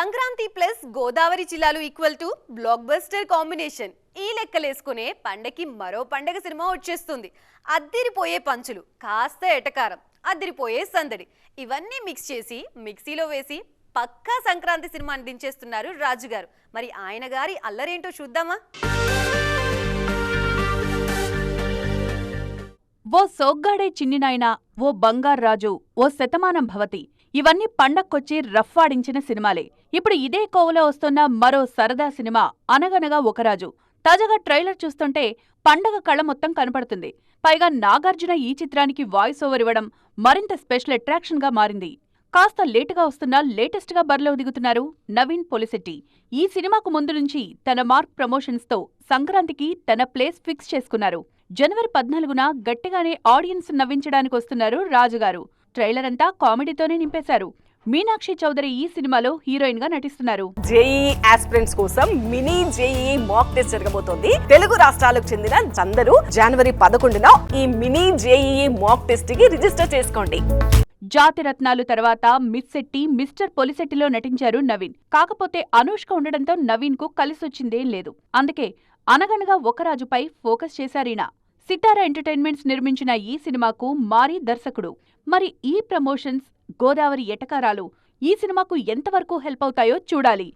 Sankranti plus Godavari జిల్లాలు equal to blockbuster combination ఈ లెక్కలేసుకునే పండకి మరో పండగ సినిమా వచ్చేస్తుంది. అద్దిరిపోయే పంచులు కాస్త ఎటకారం అద్దిరిపోయే సందడి. ఇవన్నీ మిక్స్ చేసి మిక్సీలో వేసి పక్కా సంక్రాంతి సినిమా అందించేస్తున్నారు రాజు గారు. మరి ఆయన గారి అల్లరేంటో చూద్దామా? ఓ సోగ్గాడే చిన్నినాయన ఓ బంగారు రాజు ఓ శతమానం భవతి. ఇవన్నీ పండక్కొచ్చి రఫ్ఫాడించిన సినిమాలే. ఇప్పుడు ఇదే కోవలో వస్తున్న మరో సరదా సినిమా అనగనగా ఒకరాజు. తాజాగా ట్రైలర్ చూస్తుంటే పండగ కళ మొత్తం కనపడుతుంది. పైగా నాగార్జున ఈ చిత్రానికి వాయిస్ ఓవర్ ఇవ్వడం మరింత స్పెషల్ అట్రాక్షన్గా మారింది. కాస్త లేటుగా వస్తున్న లేటెస్ట్గా బరిలో దిగుతున్నారు నవీన్ పొలిశెట్టి. ఈ సినిమాకు ముందు నుంచి తన మార్క్ ప్రమోషన్స్తో సంక్రాంతికి తన ప్లేస్ ఫిక్స్ చేసుకున్నారు. జనవరి పద్నాలుగున గట్టిగానే ఆడియన్స్ నవ్వించడానికి వస్తున్నారు రాజుగారు. ట్రైలర్ అంతా కామెడీతోనే నింపేశారు. మీనాక్షి చౌదరి ఈ సినిమాలో హీరోయిన్గా నటిస్తున్నారు. జేఈ ఆస్పిరెంట్స్ కోసం మినీ జేఈ మాక్ టెస్ట్ జరగబోతోంది. తెలుగు రాష్ట్రాలకు చెందిన అందరూ జనవరి పదకొండున ఈ మినీ జేఈ మాక్ టెస్ట్కి రిజిస్టర్ చేసుకోండి. జాతి రత్నాలు తర్వాత మిస్ శెట్టి మిస్టర్ పొలిశెట్టిలో నటించారు నవీన్. కాకపోతే అనూష్క ఉండడంతో నవీన్కు కలిసొచ్చిందేం లేదు. అందుకే అనగనగా ఒకరాజుపై ఫోకస్ చేశారీనా సితారా ఎంటర్టైన్మెంట్స్ నిర్మించిన ఈ సినిమాకు మారి దర్శకుడు. మరి ఈ ప్రమోషన్స్ గోదావరి ఎటకారాలు ఈ సినిమాకు ఎంతవరకు హెల్ప్ అవుతాయో చూడాలి.